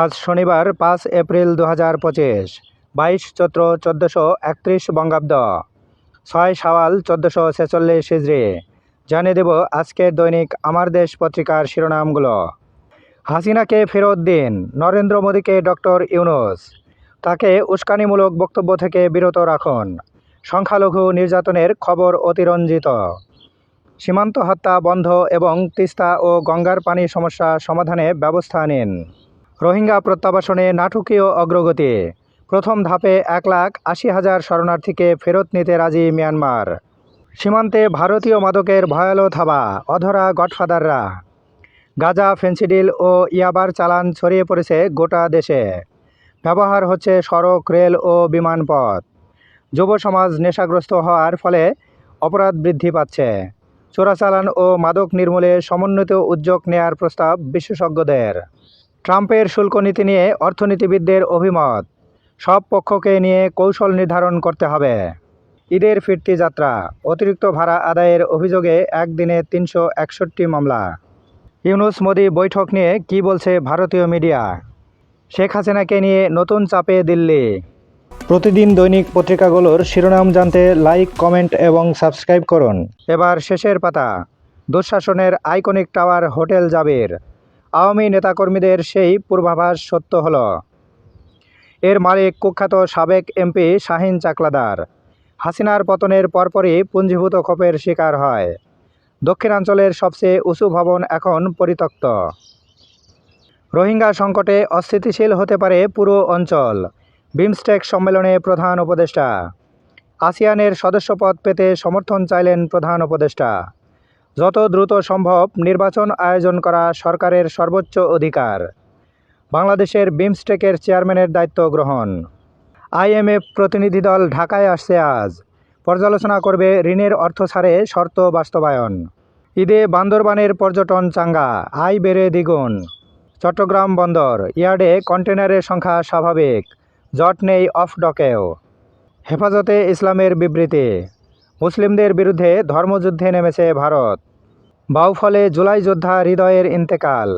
আজ শনিবার পাঁচ এপ্রিল দু হাজার পঁচিশ। বাইশ চৈত্র চোদ্দোশো একত্রিশ বঙ্গাব্দ। ছয় সাওয়াল চোদ্দোশো ছেচল্লিশ হিজড়ি। জানিয়ে দেব আজকের দৈনিক আমার দেশ পত্রিকার শিরোনামগুলো। হাসিনাকে ফেরত দিন, নরেন্দ্র মোদীকে ডক্টর ইউনুস। তাকে উস্কানিমূলক বক্তব্য থেকে বিরত রাখুন। সংখ্যালঘু নির্যাতনের খবর অতিরঞ্জিত। সীমান্ত হত্যা বন্ধ এবং তিস্তা ও গঙ্গার পানি সমস্যা সমাধানে ব্যবস্থা নিন। রোহিঙ্গা প্রত্যাবাসনে নাটকীয় অগ্রগতি। প্রথম ধাপে এক লাখ আশি হাজার শরণার্থীকে ফেরত নিতে রাজি মিয়ানমার। সীমান্তে ভারতীয় মাদকের ভয়ালো থাবা অধরা গডফাদাররা। গাজা, ফেন্সিডিল ও ইয়াবার চালান ছড়িয়ে পড়েছে গোটা দেশে। ব্যবহার হচ্ছে সড়ক, রেল ও বিমানপথ যুব সমাজ নেশাগ্রস্ত হওয়ার ফলে অপরাধ বৃদ্ধি পাচ্ছে। চোরাচালান ও মাদক নির্মূলে সমন্বিত উদ্যোগ নেয়ার প্রস্তাব বিশেষজ্ঞদের। ট্রাম্পের শুল্ক নীতি নিয়ে অর্থনীতিবিদদের অভিমত। সব পক্ষকে নিয়ে কৌশল নির্ধারণ করতে হবে। ঈদের ফিরতি যাত্রা, অতিরিক্ত ভাড়া আদায়ের অভিযোগে একদিনে তিনশো একষট্টি মামলা। ইউনুস মোদি বৈঠক নিয়ে কি বলছে ভারতীয় মিডিয়া? শেখ হাসিনাকে নিয়ে নতুন চাপে দিল্লি। প্রতিদিন দৈনিক পত্রিকাগুলোর শিরোনাম জানতে লাইক, কমেন্ট এবং সাবস্ক্রাইব করুন। এবার শেষের পাতা। দুঃশাসনের iconic tower hotel Jabir. Awami নেতাকর্মীদের সেই পূর্বাভাস সত্য হল। এর মালিক কুখ্যাত সাবেক এমপি শাহিন চাকলাদার। হাসিনার পতনের পরপরই পুঞ্জীভূত ক্ষোভের শিকার হয়। দক্ষিণাঞ্চলের সবচেয়ে উঁচু ভবন এখন পরিত্যক্ত। রোহিঙ্গা সংকটে অস্থিতিশীল হতে পারে পুরো অঞ্চল, বিমস্টেক সম্মেলনে প্রধান উপদেষ্টা। আসিয়ানের সদস্যপদ পেতে সমর্থন চাইলেন প্রধান উপদেষ্টা। যত দ্রুত সম্ভব নির্বাচন আয়োজন করা সরকারের সর্বোচ্চ অধিকার। বাংলাদেশের বিমস্টেকের চেয়ারম্যানের দায়িত্ব গ্রহণ। আইএমএফ প্রতিনিধি দল ঢাকায় আসছে আজ। পর্যালোচনা করবে ঋণের অর্থ ছাড়ে শর্ত বাস্তবায়ন। ঈদে বান্দরবানের পর্যটন চাঙ্গা, আয় বেড়ে দ্বিগুণ। চট্টগ্রাম বন্দর, ইয়ার্ডে কন্টেনারের সংখ্যা স্বাভাবিক। জট নেই অফ ডকেও। হেফাজতে ইসলামের বিবৃতি। মুসলিমদের বিরুদ্ধে ধর্মযুদ্ধে নেমেছে ভারত। বাউফলে জুলাই যোদ্ধা হৃদয়ের ইন্তেকাল।